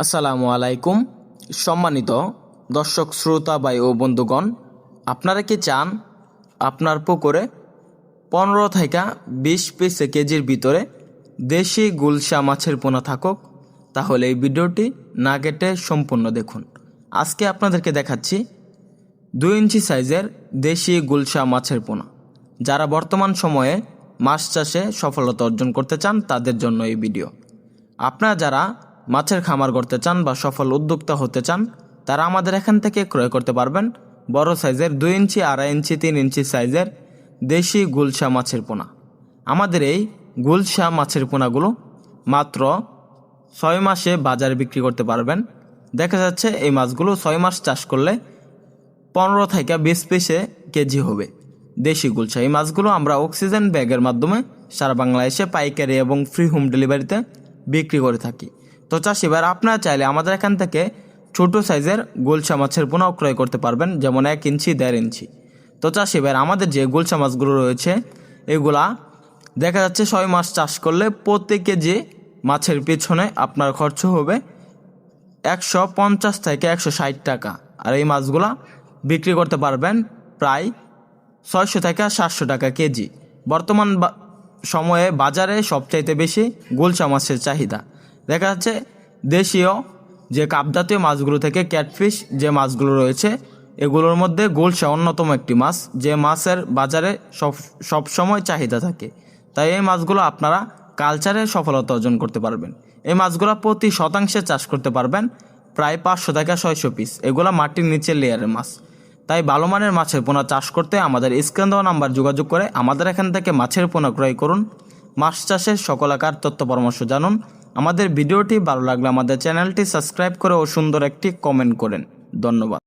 আসসালামু আলাইকুম। সম্মানিত দর্শক, শ্রোতা, ভাই ও বন্ধুগণ, আপনারা কি চান আপনার পুকুরে পনেরো থেকে বিশ পিস কেজির ভিতরে দেশি গুলশা মাছের পোনা থাকুক? তাহলে এই ভিডিওটি না কেটে সম্পূর্ণ দেখুন। আজকে আপনাদেরকে দেখাচ্ছি দুই ইঞ্চি সাইজের দেশি গুলশা মাছের পোনা। যারা বর্তমান সময়ে মাছ চাষে সফলতা অর্জন করতে চান, তাদের জন্য এই ভিডিও। আপনারা যারা মাছের খামার করতে চান বা সফল উদ্যোক্তা হতে চান, তারা আমাদের এখান থেকে ক্রয় করতে পারবেন বড় সাইজের দুই ইঞ্চি, আড়াই ইঞ্চি, তিন ইঞ্চি সাইজের দেশি গুলশা মাছের পোনা। আমাদের এই গুলশা মাছের পোনাগুলো মাত্র ছয় মাসে বাজারে বিক্রি করতে পারবেন। দেখা যাচ্ছে এই মাছগুলো ছয় মাস চাষ করলে পনেরো থেকে বিশ পিসে কেজি হবে। দেশি গুলশা, এই মাছগুলো আমরা অক্সিজেন ব্যাগের মাধ্যমে সারা বাংলাদেশে পাইকারি এবং ফ্রি হোম ডেলিভারিতে বিক্রি করে থাকি। তো চাষি ভাই আপনারা চাইলে আমাদের এখান থেকে ছোট সাইজের গুলশা মাছের পোনাও ক্রয় করতে পারবেন, যেমন এক ইঞ্চি, দেড় ইঞ্চি। তো চাষি ভাই আমাদের যে গুলশা মাছগুলো রয়েছে, এগুলা দেখা যাচ্ছে ছয় মাস চাষ করলে প্রতি কেজি মাছের পেছনে আপনার খরচ হবে একশো পঞ্চাশ থেকে একশো ষাট টাকা। আর এই মাছগুলা বিক্রি করতে পারবেন প্রায় ছয়শো থেকে সাতশো টাকা কেজি। বর্তমান সময়ে বাজারে সবচাইতে বেশি গুলশা মাছের চাহিদা। দেখা যাচ্ছে দেশীয় যে কাপজাতীয় মাছগুলো থেকে ক্যাটফিশ যে মাছগুলো রয়েছে, এগুলোর মধ্যে গোলসা অন্যতম একটি মাছ, যে মাছের বাজারে সব সব সময় চাহিদা থাকে। তাই এই মাছগুলো আপনারা কালচারে সফলতা অর্জন করতে পারবেন। এই মাছগুলো প্রতি শতাংশে চাষ করতে পারবেন, প্রায় পাঁচশো থেকে ছয়শো পিস এগুলো মাটির নিচের লেয়ারের মাছ। তাই ভালো মানের মাছের পোনা চাষ করতে আমাদের স্ক্রিন দেওয়া নাম্বার যোগাযোগ করে আমাদের এখান থেকে মাছের পোনা ক্রয় করুন। মাছ চাষের সকল আকার তথ্য পরামর্শ জানুন। আমাদের ভিডিওটি ভালো লাগলে আমাদের চ্যানেলটি সাবস্ক্রাইব করে ও সুন্দর একটি কমেন্ট করেন। ধন্যবাদ।